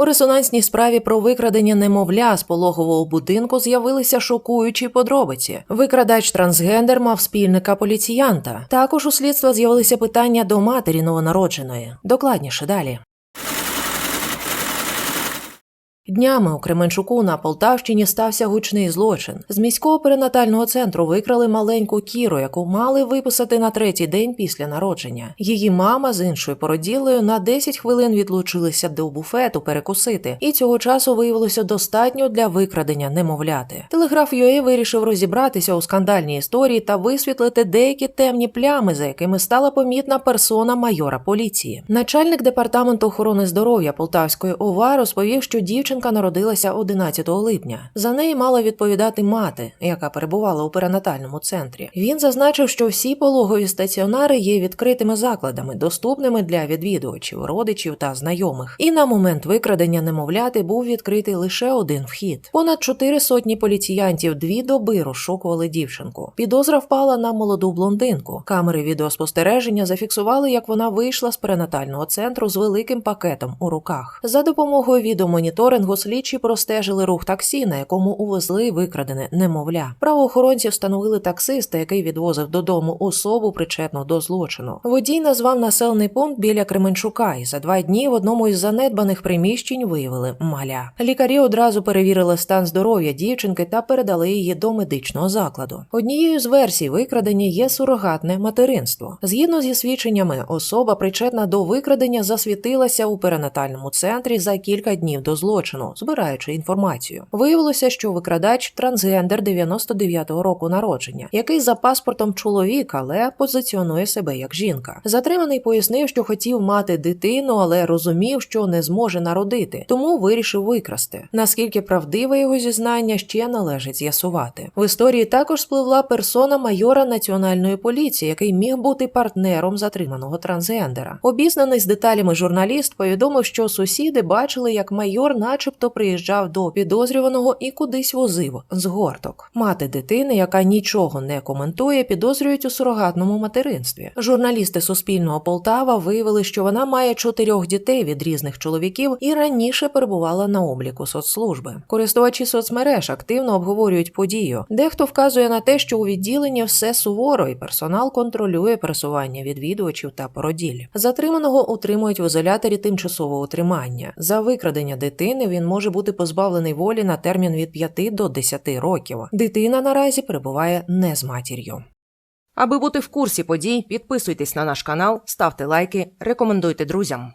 У резонансній справі про викрадення немовля з пологового будинку з'явилися шокуючі подробиці. Викрадач трансгендер мав спільника поліціянта. Також у слідства з'явилися питання до матері новонародженої. Докладніше далі. Днями у Кременчуку на Полтавщині стався гучний злочин. З міського перинатального центру викрали маленьку кіру, яку мали виписати на третій день після народження. Її мама з іншою породілою на 10 хвилин відлучилися до буфету перекусити, і цього часу виявилося достатньо для викрадення немовляти. Телеграф ЮЕ вирішив розібратися у скандальній історії та висвітлити деякі темні плями, за якими стала помітна персона майора поліції. Начальник департаменту охорони здоров'я Полтавської ОВА розповів, що дівчинка народилася 11 липня. За неї мала відповідати мати, яка перебувала у перинатальному центрі. Він зазначив, що всі пологові стаціонари є відкритими закладами, доступними для відвідувачів, родичів та знайомих. І на момент викрадення немовляти був відкритий лише один вхід. Понад чотири сотні поліціянтів дві доби розшукували дівчинку. Підозра впала на молоду блондинку. Камери відеоспостереження зафіксували, як вона вийшла з перинатального центру з великим пакетом у руках. За допомогою відеомоніторингу слідчі простежили рух таксі, на якому увезли викрадене немовля. Правоохоронці встановили таксиста, який відвозив додому особу, причетну до злочину. Водій назвав населений пункт біля Кременчука, і за два дні в одному із занедбаних приміщень виявили маля. Лікарі одразу перевірили стан здоров'я дівчинки та передали її до медичного закладу. Однією з версій викрадення є сурогатне материнство. Згідно зі свідченнями, особа причетна до викрадення засвітилася у перинатальному центрі за кілька днів до злочину, збираючи інформацію. Виявилося, що викрадач трансгендер 99-го року народження, який за паспортом чоловік, але позиціонує себе як жінка. Затриманий пояснив, що хотів мати дитину, але розумів, що не зможе народити, тому вирішив викрасти. Наскільки правдиве його зізнання ще належить з'ясувати. В історії також спливла персона майора національної поліції, який міг бути партнером затриманого трансгендера. Обізнаний з деталями журналіст повідомив, що сусіди бачили, як майор, начебто, приїжджав до підозрюваного і кудись возив з горток. Мати дитини, яка нічого не коментує, підозрюють у сурогатному материнстві. Журналісти Суспільного Полтава виявили, що вона має чотирьох дітей від різних чоловіків і раніше перебувала на обліку соцслужби. Користувачі соцмереж активно обговорюють подію. Дехто вказує на те, що у відділенні все суворо, і персонал контролює пересування відвідувачів та породіль. Затриманого утримують в ізоляторі тимчасового утримання. За викрадення дитини він може бути позбавлений волі на термін від 5 до 10 років. Дитина наразі перебуває не з матір'ю. Аби бути в курсі подій, підписуйтесь на наш канал, ставте лайки, рекомендуйте друзям.